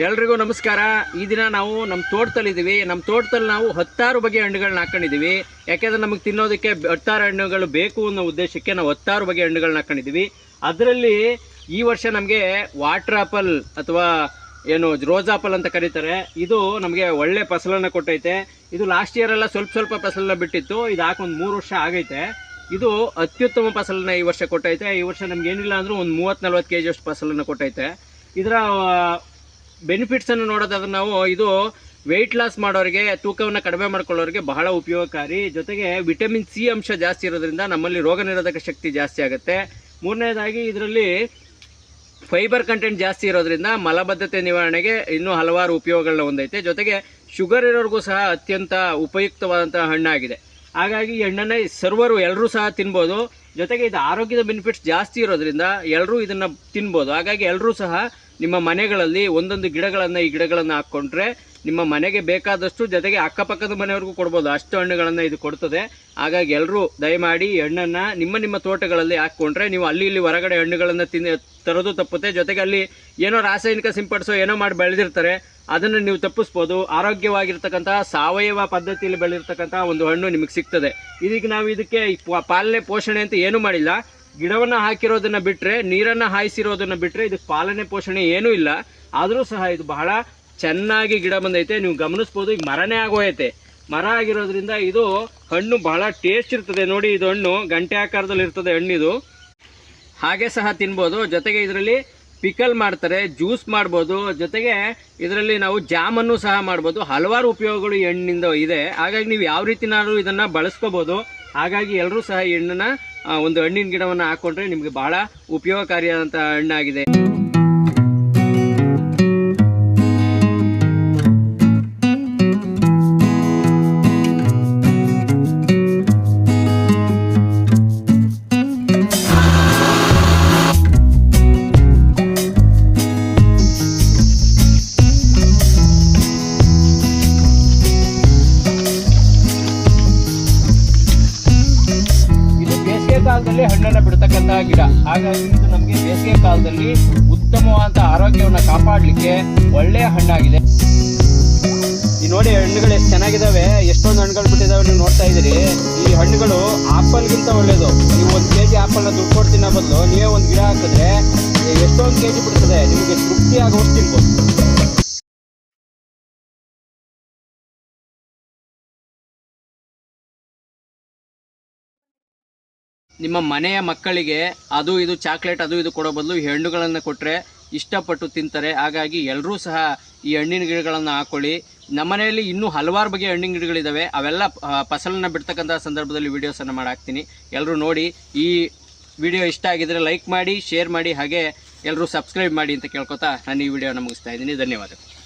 ಎಲ್ರಿಗೂ ನಮಸ್ಕಾರ. ಈ ದಿನ ನಾವು ನಮ್ಮ ತೋಟದಲ್ಲಿ ಇದೀವಿ. ನಮ್ಮ ತೋಟದಲ್ಲಿ ನಾವು ಹತ್ತಾರು ಬಗೆಯ ಹಣ್ಣುಗಳನ್ನ ಹಾಕೊಂಡಿದೀವಿ. ಯಾಕೆಂದ್ರೆ ನಮಗೆ ತಿನ್ನೋದಕ್ಕೆ ಹತ್ತಾರು ಹಣ್ಣುಗಳು ಬೇಕು ಅನ್ನೋ ಉದ್ದೇಶಕ್ಕೆ ನಾವು ಹತ್ತಾರು ಬಗೆಯ ಹಣ್ಣುಗಳನ್ನ ಹಾಕೊಂಡಿದೀವಿ. ಅದರಲ್ಲಿ ಈ ವರ್ಷ ನಮಗೆ ವಾಟರ್ ಆಪಲ್ ಅಥವಾ ಏನು ರೋಸ್ ಆಪಲ್ ಅಂತ ಕರೀತಾರೆ. ಇದು ನಮಗೆ ಒಳ್ಳೆ ಫಸಲನ್ನು ಕೊಟ್ಟೈತೆ. ಇದು ಲಾಸ್ಟ್ ಇಯರ್ ಎಲ್ಲ ಸ್ವಲ್ಪ ಸ್ವಲ್ಪ ಫಸಲನ್ನ ಬಿಟ್ಟಿತ್ತು. ಇದು ಹಾಕಿ ಒಂದು ಮೂರು ವರ್ಷ ಆಗೈತೆ. ಇದು ಅತ್ಯುತ್ತಮ ಫಸಲನ್ನ ಈ ವರ್ಷ ಕೊಟ್ಟೈತೆ. ಈ ವರ್ಷ ನಮ್ಗೆ ಏನಿಲ್ಲ ಅಂದ್ರೂ ಒಂದು ಮೂವತ್ತು ನಲ್ವತ್ತು ಕೆ ಅಷ್ಟು ಫಸಲನ್ನು ಕೊಟ್ಟೈತೆ. ಇದರ ಬೆನಿಫಿಟ್ಸ್ ಅನ್ನು ನೋಡೋದಾದ್ರೆ ನಾವು ಇದು ವೆಯ್ಟ್ ಲಾಸ್ ಮಾಡೋರಿಗೆ, ತೂಕವನ್ನು ಕಡಿಮೆ ಮಾಡ್ಕೊಳ್ಳೋರಿಗೆ ಬಹಳ ಉಪಯೋಗಕಾರಿ. ಜೊತೆಗೆ ವಿಟಮಿನ್ ಸಿ ಅಂಶ ಜಾಸ್ತಿ ಇರೋದ್ರಿಂದ ನಮ್ಮಲ್ಲಿ ರೋಗ ಶಕ್ತಿ ಜಾಸ್ತಿ ಆಗುತ್ತೆ. ಮೂರನೇದಾಗಿ ಇದರಲ್ಲಿ ಫೈಬರ್ ಕಂಟೆಂಟ್ ಜಾಸ್ತಿ ಇರೋದ್ರಿಂದ ಮಲಬದ್ಧತೆ ನಿವಾರಣೆಗೆ ಇನ್ನೂ ಹಲವಾರು ಉಪಯೋಗಗಳನ್ನ ಹೊಂದೈತೆ. ಜೊತೆಗೆ ಶುಗರ್ ಇರೋರಿಗೂ ಸಹ ಅತ್ಯಂತ ಉಪಯುಕ್ತವಾದಂತಹ ಹಣ್ಣಾಗಿದೆ. ಹಾಗಾಗಿ ಈ ಹಣ್ಣನ್ನು ಸರ್ವರು ಎಲ್ಲರೂ ಸಹ ತಿನ್ಬೋದು. ಜೊತೆಗೆ ಇದು ಆರೋಗ್ಯದ ಬೆನಿಫಿಟ್ಸ್ ಜಾಸ್ತಿ ಇರೋದ್ರಿಂದ ಎಲ್ಲರೂ ಇದನ್ನ ತಿನ್ಬೋದು. ಹಾಗಾಗಿ ಎಲ್ಲರೂ ಸಹ ನಿಮ್ಮ ಮನೆಗಳಲ್ಲಿ ಒಂದೊಂದು ಗಿಡಗಳನ್ನು ಈ ಗಿಡಗಳನ್ನು ಹಾಕ್ಕೊಂಡ್ರೆ ನಿಮ್ಮ ಮನೆಗೆ ಬೇಕಾದಷ್ಟು ಜೊತೆಗೆ ಅಕ್ಕಪಕ್ಕದ ಮನೆಯವ್ರಿಗೂ ಕೊಡ್ಬೋದು. ಅಷ್ಟು ಹಣ್ಣುಗಳನ್ನು ಇದು ಕೊಡ್ತದೆ. ಹಾಗಾಗಿ ಎಲ್ಲರೂ ದಯಮಾಡಿ ಹಣ್ಣನ್ನು ನಿಮ್ಮ ನಿಮ್ಮ ತೋಟಗಳಲ್ಲಿ ಹಾಕ್ಕೊಂಡ್ರೆ ನೀವು ಅಲ್ಲಿ ಇಲ್ಲಿ ಹೊರಗಡೆ ಹಣ್ಣುಗಳನ್ನು ತಿನ್ನ ತರೋದು ತಪ್ಪುತ್ತೆ. ಜೊತೆಗೆ ಅಲ್ಲಿ ಏನೋ ರಾಸಾಯನಿಕ ಸಿಂಪಡಿಸೋ ಏನೋ ಮಾಡಿ ಬೆಳೆದಿರ್ತಾರೆ. ಅದನ್ನು ನೀವು ತಪ್ಪಿಸ್ಬೋದು. ಆರೋಗ್ಯವಾಗಿರ್ತಕ್ಕಂಥ ಸಾವಯವ ಪದ್ಧತಿಯಲ್ಲಿ ಬೆಳೆದಿರ್ತಕ್ಕಂಥ ಒಂದು ಹಣ್ಣು ನಿಮಗೆ ಸಿಗ್ತದೆ. ಇದಕ್ಕೆ ನಾವು ಇದಕ್ಕೆ ಪಾಲನೆ, ಪೋಷಣೆ ಅಂತ ಏನೂ ಮಾಡಿಲ್ಲ. ಗಿಡವನ್ನು ಹಾಕಿರೋದನ್ನು ಬಿಟ್ಟರೆ ನೀರನ್ನು ಹಾಯಿಸಿರೋದನ್ನು ಬಿಟ್ಟರೆ ಇದಕ್ಕೆ ಪಾಲನೆ, ಪೋಷಣೆ ಏನೂ ಇಲ್ಲ. ಆದರೂ ಸಹ ಇದು ಬಹಳ ಚೆನ್ನಾಗಿ ಗಿಡ ಬಂದೈತೆ, ನೀವು ಗಮನಿಸ್ಬೋದು, ಈಗ ಮರನೇ ಐತೆ ಮರ ಆಗಿರೋದ್ರಿಂದ ಇದು ಹಣ್ಣು ಬಹಳ ಟೇಸ್ಟ್ ಇರ್ತದೆ. ನೋಡಿ, ಇದು ಹಣ್ಣು ಗಂಟೆ ಆಕಾರದಲ್ಲಿ ಇರ್ತದೆ ಹಣ್ಣಿದು. ಹಾಗೆ ಸಹ ತಿನ್ಬೋದು. ಜೊತೆಗೆ ಇದರಲ್ಲಿ ಪಿಕಲ್ ಮಾಡ್ತಾರೆ, ಜ್ಯೂಸ್ ಮಾಡ್ಬೋದು. ಜೊತೆಗೆ ಇದರಲ್ಲಿ ನಾವು ಜಾಮನ್ನು ಸಹ ಮಾಡ್ಬೋದು. ಹಲವಾರು ಉಪಯೋಗಗಳು ಈ ಹಣ್ಣಿಂದ ಇದೆ. ಹಾಗಾಗಿ ನೀವು ಯಾವ ರೀತಿನಾದ್ರೂ ಇದನ್ನ ಬಳಸ್ಕೋಬೋದು. ಹಾಗಾಗಿ ಎಲ್ಲರೂ ಸಹ ಈ ಹಣ್ಣನ್ನು ಒಂದು ಹಣ್ಣಿನ ಗಿಡವನ್ನು ಹಾಕೊಂಡ್ರೆ ನಿಮಗೆ ಬಹಳ ಉಪಯೋಗಕಾರಿಯಾದಂಥ ಹಣ್ಣಾಗಿದೆ. ಕಾಲದಲ್ಲಿ ಹಣ್ಣನ್ನು ಬಿಡ್ತಕ್ಕಂತಹ ಗಿಡ. ಹಾಗಾಗಿ ಇದು ನಮಗೆ ಬೇಸಿಗೆ ಕಾಲದಲ್ಲಿ ಉತ್ತಮವಾದ ಆರೋಗ್ಯವನ್ನು ಕಾಪಾಡಲಿಕ್ಕೆ ಒಳ್ಳೆಯ ಹಣ್ಣಾಗಿದೆ. ಈ ನೋಡಿ ಹಣ್ಣುಗಳು ಎಷ್ಟು ಚೆನ್ನಾಗಿದ್ದಾವೆ ಎಷ್ಟೊಂದು ಹಣ್ಣುಗಳು ಬಿಟ್ಟಿದ್ದಾವೆ ನೀವು ನೋಡ್ತಾ ಇದ್ದೀರಿ. ಈ ಹಣ್ಣುಗಳು ಆಪಲ್ಗಿಂತ ಒಳ್ಳೆಯದು ನೀವು ಒಂದು ಕೆ ಜಿ ಆಪಲ್ನ ದುಡ್ಡು ಕೊಡ್ತೀನಿ ಬದಲು ನೀವೇ ಒಂದು ಗಿಡ ಹಾಕಿದ್ರೆ ಎಷ್ಟೊಂದು ಕೆ ಜಿ ಬಿಡ್ತದೆ. ನಿಮಗೆ ತೃಪ್ತಿ ಆಗೋಷ್ಟು ತಿನ್ಬೋದು. ನಿಮ್ಮ ಮನೆಯ ಮಕ್ಕಳಿಗೆ ಅದು ಇದು ಚಾಕ್ಲೇಟ್, ಅದು ಇದು ಕೊಡೋ ಬದಲು ಹೆಣ್ಣುಗಳನ್ನು ಕೊಟ್ಟರೆ ಇಷ್ಟಪಟ್ಟು ತಿಂತಾರೆ. ಹಾಗಾಗಿ ಎಲ್ಲರೂ ಸಹ ಈ ಹಣ್ಣಿನ ಗಿಡಗಳನ್ನು ಹಾಕೊಳ್ಳಿ. ನಮ್ಮನೆಯಲ್ಲಿ ಇನ್ನೂ ಹಲವಾರು ಬಗೆಯ ಹಣ್ಣಿನ ಗಿಡಗಳಿದ್ದಾವೆ ಅವೆಲ್ಲ ಫಸಲನ್ನು ಫಸಲನ್ನ ಬಿಡ್ತಕ್ಕಂಥ ಸಂದರ್ಭದಲ್ಲಿ ವೀಡಿಯೋಸನ್ನು ಮಾಡಾಕ್ತೀನಿ ಎಲ್ಲರೂ ನೋಡಿ, ಈ ವಿಡಿಯೋ ಇಷ್ಟ ಆಗಿದ್ರೆ ಲೈಕ್ ಮಾಡಿ, ಶೇರ್ ಮಾಡಿ, ಹಾಗೆ ಎಲ್ಲರೂ ಸಬ್ಸ್ಕ್ರೈಬ್ ಮಾಡಿ ಅಂತ ಕೇಳ್ಕೊತಾ ನಾನು ಈ ವಿಡಿಯೋನ ಮುಗಿಸ್ತಾ ಇದ್ದೀನಿ. ಧನ್ಯವಾದಗಳು.